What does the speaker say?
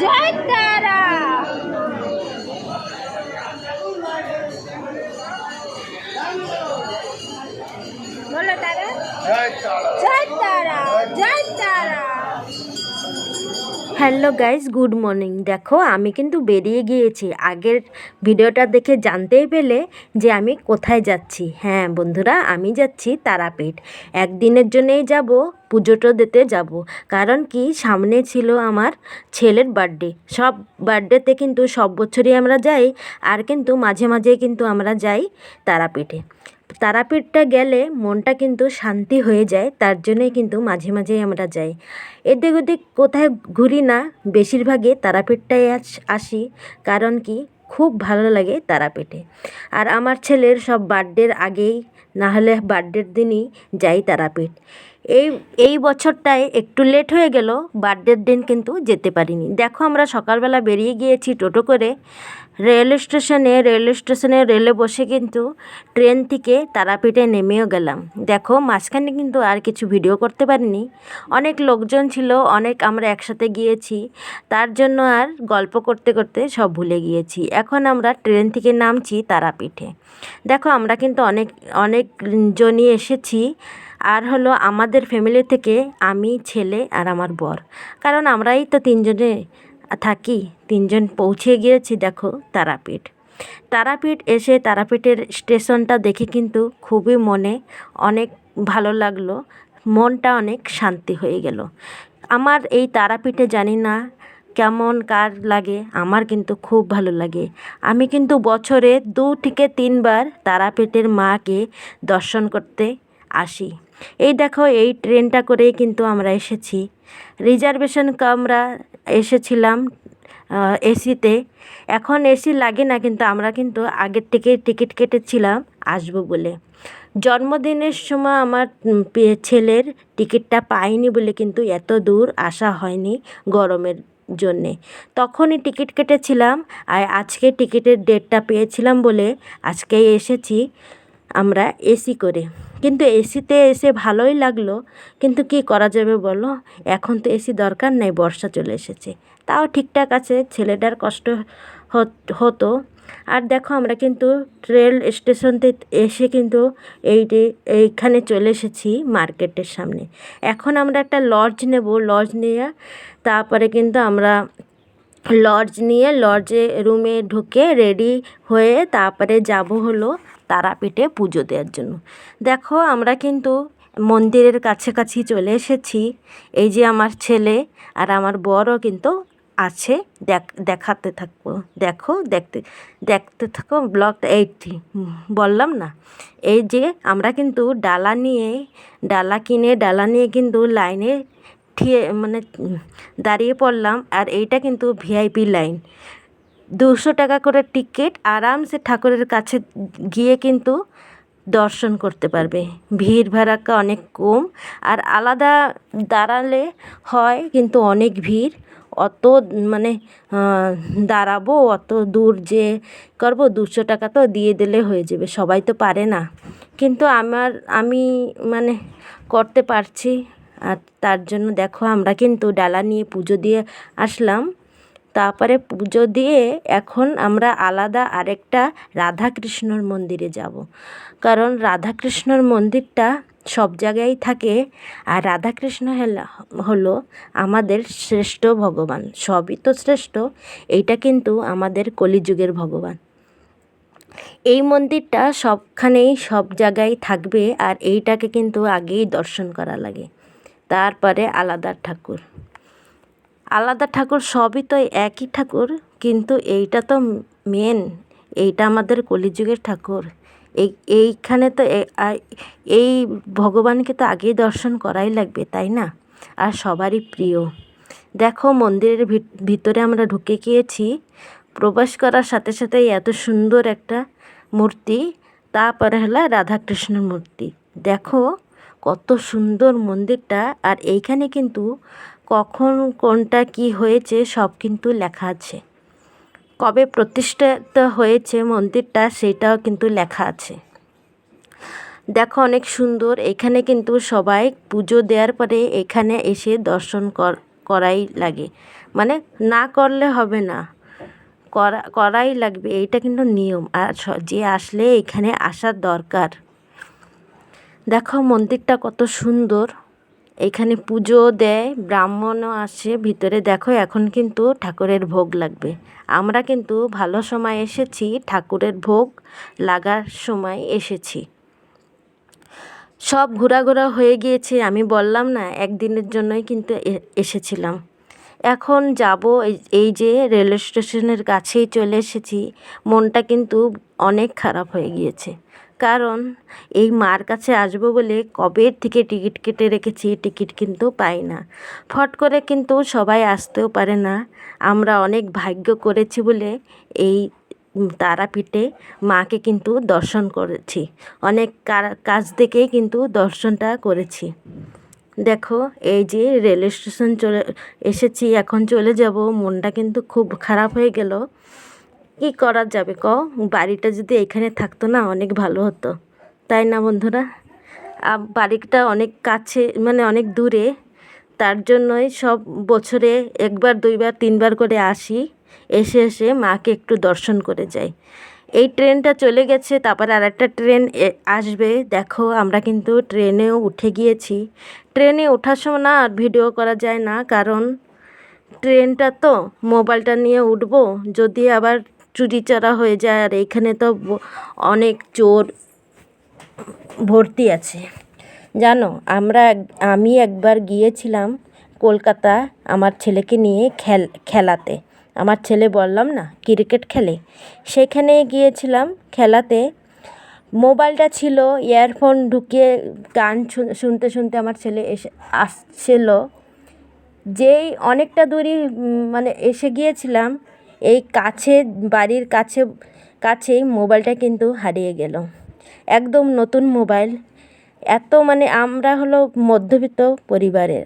জয় তারা। বলো তারা। জয় তারা। জয় তারা হ্যালো গাইস, গুড মর্নিং। দেখো, আমি কিন্তু বেরিয়ে গিয়েছি। আগের ভিডিওটা দেখে জানতেই পেলে যে আমি কোথায় যাচ্ছি। হ্যাঁ বন্ধুরা, আমি যাচ্ছি তারাপীঠ। একদিনের জন্যেই যাব, পুজোটা দিতে যাব। কারণ কি, সামনে ছিল আমার ছেলের বার্থডে। সব বার্থডেতে কিন্তু সব বছরই আমরা যাই, আর কিন্তু মাঝে মাঝে কিন্তু আমরা যাই তারাপীঠে। তারাপীঠটা গেলে মনটা কিন্তু শান্তি হয়ে যায়, তার জন্যই কিন্তু মাঝে মাঝেই আমরা যাই। এদিক ওদিক কোথায় ঘুরি না, বেশিরভাগই তারাপীঠটাই আস- কারণ কি খুব ভালো লাগে তারাপীঠে। আর আমার ছেলের সব বার্থডের আগেই না হলে বার্থডের দিনই যাই তারাপীঠ। এই এই বছরটায় একটু লেট হয়ে গেল বার্থডের দিন কিন্তু যেতে পারিনি। দেখো আমরা সকালবেলা বেরিয়ে গিয়েছি টোটো করে। রেল স্টেশনে রেল স্টেশনে রেলে বসে কিন্তু ট্রেন থেকে তারাপীঠে নেমেও গেলাম। দেখো মাঝখানে কিন্তু আর কিছু ভিডিও করতে পারিনি। অনেক লোকজন ছিল, অনেক আমরা একসাথে গিয়েছি। তার জন্য আর গল্প করতে করতে সব ভুলে গিয়েছি। এখন আমরা ট্রেন থেকে নামছি তারাপীঠে। দেখো আমরা কিন্তু অনেক অনেক জনই এসেছি। আর হলো আমাদের ফ্যামিলি থেকে আমি ছেলে আর আমার বর। কারণ আমরাই তো তিনজনে থাকি, তিনজন পৌঁছে গিয়েছি দেখো তারাপীঠ। তারাপীঠ এসে তারাপীঠের স্টেশনটা দেখে কিন্তু খুবই মনে অনেক ভালো লাগল, মনটা অনেক শান্তি হয়ে গেল। আমার এই তারাপীঠে জানি না কেমন কার লাগে, আমার কিন্তু খুব ভালো লাগে। আমি কিন্তু বছরে দু থেকে তিনবার তারাপীঠের মাকে দর্শন করতে আসি। এই দেখো, এই ট্রেনটা করেই কিন্তু আমরা এসেছি। রিজার্ভেশন আমরা এসেছিলাম এসিতে। এখন এসি লাগে না, কিন্তু আমরা কিন্তু আগের থেকে টিকিট কেটেছিলাম, আসব বলে। জন্মদিনের সময় আমার ছেলের টিকিটটা পাইনি বলে কিন্তু এত দূর আসা হয়নি গরমের জন্যে। তখনই টিকিট কেটেছিলাম, আর আজকে টিকিটের ডেটটা পেয়েছিলাম বলে আজকে এসেছি। আমরা এসি করে। কিন্তু এসিতে এসে ভালোই লাগল, কিন্তু কি করা যাবে বলো? এখন তো এসি দরকার নেই, বর্ষা চলে এসেছে। তাও ঠিকঠাক আছে, ছেলেটার কষ্ট হত- আর দেখো আমরা কিন্তু রেল স্টেশনতে এসে কিন্তু এই এইখানে চলে এসেছি মার্কেটের সামনে। এখন আমরা একটা লজ নেব, লজ নিয়ে তারপরে কিন্তু আমরা লজ নিয়ে লজে রুমে ঢুকে রেডি হয়ে তারপরে যাব হলো তারাপীঠে পুজো দেওয়ার জন্য। দেখো, আমরা কিন্তু মন্দিরের কাছাকাছি চলে এসেছি। এই যে আমার ছেলে আর আমার বড়ও কিন্তু আছে, দেখ, দেখাতে থাকব। দেখো, দেখতে দেখতে থাকো, ব্লগটা এইটি বললাম না। এই যে আমরা কিন্তু ডালা নিয়ে, ডালা কিনে, ডালা নিয়ে কিন্তু লাইনে ঠিয়ে মানে দাঁড়িয়ে পড়লাম। আর এইটা কিন্তু ভিআইপি লাইন। দুশো টাকা করে টিকিট, আরামসে ঠাকুরের কাছে গিয়ে কিন্তু দর্শন করতে পারবে। ভিড় ভাড়াক্কা অনেক কম আর আলাদা দাঁড়ালে হয় কিন্তু অনেক ভিড়। অত মানে দাঁড়াবো, অত দূর যে করব, দুশো টাকা তো দিয়ে দিলে হয়ে যাবে, সবাই তো পারে না। কিন্তু আমার, আমি মানে করতে পারছি আর তার জন্য দেখো আমরা কিন্তু ডালা নিয়ে পুজো দিয়ে আসলাম। তারপরে পুজো দিয়ে এখন আমরা আলাদা আরেকটা রাধাকৃষ্ণর মন্দিরে যাব। কারণ রাধাকৃষ্ণর মন্দিরটা সব জায়গায় থাকে আর রাধাকৃষ্ণ হেলা- হলো আমাদের শ্রেষ্ঠ ভগবান। সবই তো শ্রেষ্ঠ, এইটা কিন্তু আমাদের কলিযুগের ভগবান। এই মন্দিরটা সবখানেই সব জায়গায় থাকবে আর এইটাকে কিন্তু আগেই দর্শন করা লাগে। তারপরে আলাদা ঠাকুর। আলাদা ঠাকুর সবই তো একই ঠাকুর, কিন্তু এইটা তো মেন এইটা আমাদের কলিযুগের ঠাকুর। এই, এইখানে তো এই ভগবানকে তো আগেই দর্শন করাই লাগবে, তাই না? আর সবারই প্রিয়। দেখো মন্দিরের ভিত- ভিতরে আমরা ঢুকে গিয়েছি। প্রবেশ করার সাথে সাথে এত সুন্দর একটা মূর্তি, তারপরে হলো রাধাকৃষ্ণের মূর্তি। দেখো কত সুন্দর মন্দিরটা, আর এইখানে কিন্তু কখন কোনটা কি হয়েছে সব কিন্তু লেখা আছে। কবে প্রতিষ্ঠিত হয়েছে মন্দিরটা সেটাও কিন্তু লেখা আছে। দেখো অনেক সুন্দর, এখানে কিন্তু সবাই পুজো দেওয়ার পরে এখানে এসে দর্শন কর করাই লাগে। মানে না করলে হবে না, করা করাই লাগবে, এইটা কিন্তু নিয়ম। আর যে আসলে এখানে আসার দরকার। দেখো মন্দিরটা কত সুন্দর। এখানে পুজো দেয়, ব্রাহ্মণও আসে, ভিতরে দেখো এখন কিন্তু ঠাকুরের ভোগ লাগবে। আমরা কিন্তু ভালো সময় এসেছি, ঠাকুরের ভোগ লাগার সময় এসেছি। সব ঘোরাঘোরা হয়ে গিয়েছে, আমি বললাম না, একদিনের জন্যই কিন্তু এসেছিলাম। এখন যাব, এই- যে রেল স্টেশনের কাছেই চলে এসেছি, মনটা কিন্তু অনেক খারাপ হয়ে গিয়েছে। কারণ এই মার কাছে আসব বলে কবে থেকে টিকিট কেটে রেখেছি, টিকিট কিন্তু পাই না। ফট করে কিন্তু সবাই আসতেও পারে না। আমরা অনেক ভাগ্য করেছি বলে এই তারাপীঠে মাকে কিন্তু দর্শন করেছি। অনেক কাজ থেকেই কিন্তু দর্শনটা করেছি। দেখো, এই যে রেল স্টেশন চলে, এসেছি, এখন চলে যাব, মনটা কিন্তু খুব খারাপ হয়ে গেল। কি করা যাবে ক বাড়িটা যদি এখানে থাকতো না, অনেক ভালো হতো। তাই না বন্ধুরা? বাড়িটা অনেক কাছে মানে অনেক দূরে। তার জন্যই সব বছরে একবার, দুইবার, তিনবার করে আসি। এসে এসে মাকে একটু দর্শন করে যাই। এই ট্রেনটা চলে গেছে, তারপর আর একটা ট্রেন আসবে। দেখো, আমরা কিন্তু ট্রেনেও উঠে গিয়েছি। ট্রেনে ওঠার সময় না আর ভিডিও করা যায় না, কারণ ট্রেনটা তো মোবাইলটা নিয়ে উঠবো। যদি আবার চুরি চারা হয়ে যায় আর এইখানে তো অনেক চোর ভর্তি আছে। জানো, আমরা আমি একবার গিয়েছিলাম কলকাতা আমার ছেলেকে নিয়ে খেল, খেলাতে। আমার ছেলে বললাম, না, ক্রিকেট খেলে? সেখানে গিয়েছিলাম খেলাতে। মোবাইলটা ছিল, ইয়ারফোন ঢুকিয়ে গান শুন- শুনতে শুনতে আমার ছেলে এসে আসছিল। যেই অনেকটা দূরই মানে এসে গিয়েছিলাম এই কাছে, বাড়ির কাছে, কাছেই মোবাইলটা কিন্তু হারিয়ে গেল। একদম নতুন মোবাইল। এত মানে আমরা হলো মধ্যবিত্ত পরিবারের।